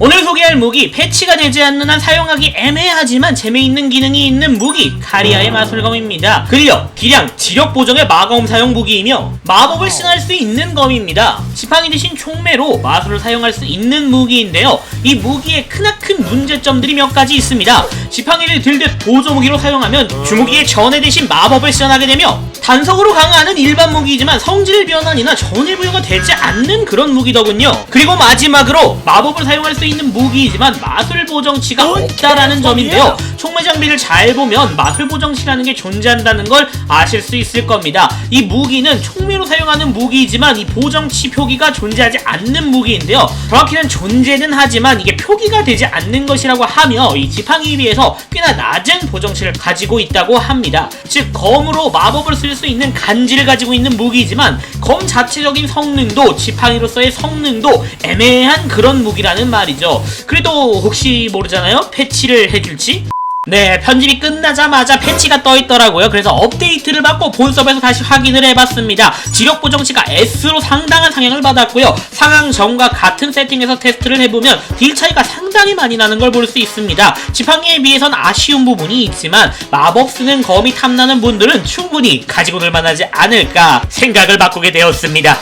오늘 소개할 무기 패치가 되지 않는 한 사용하기 애매하지만 재미있는 기능이 있는 무기 카리아의 마술검입니다. 근력, 기량, 지력 보정의 마검 사용 무기이며 마법을 신할 수 있는 검입니다. 지팡이 대신 총매로 마술을 사용할 수 있는 무기인데요. 이 무기의 크나큰 문제점들이 몇 가지 있습니다. 지팡이를 들듯 보조 무기로 사용하면 주무기의 전해 대신 마법을 시전하게 되며 단속으로 강화하는 일반 무기이지만 성질 변환이나 전일 부여가 되지 않는 그런 무기더군요. 그리고 마지막으로 마법을 사용할 수 있는 무기이지만 마술 보정치가 없다라는 점인데요. 총매 장비를 잘 보면 마술 보정치라는 게 존재한다는 걸 아실 수 있을 겁니다. 이 무기는 총매로 사용하는 무기이지만 이 보정치 표 기가 존재하지 않는 무기인데요. 정확히는 존재는 하지만 이게 표기가 되지 않는 것이라고 하며 이 지팡이에 비해서 꽤나 낮은 보정치를 가지고 있다고 합니다. 즉 검으로 마법을 쓸 수 있는 간지를 가지고 있는 무기이지만 검 자체적인 성능도 지팡이로서의 성능도 애매한 그런 무기라는 말이죠. 그래도 혹시 모르잖아요? 패치를 해줄지? 네, 편집이 끝나자마자 패치가 떠 있더라고요. 그래서 업데이트를 받고 본섭에서 다시 확인을 해봤습니다. 지력 보정치가 S로 상당한 상향을 받았고요. 상향 전과 같은 세팅에서 테스트를 해보면 딜 차이가 상당히 많이 나는 걸 볼 수 있습니다. 지팡이에 비해선 아쉬운 부분이 있지만 마법 쓰는 검이 탐나는 분들은 충분히 가지고 놀 만하지 않을까 생각을 바꾸게 되었습니다.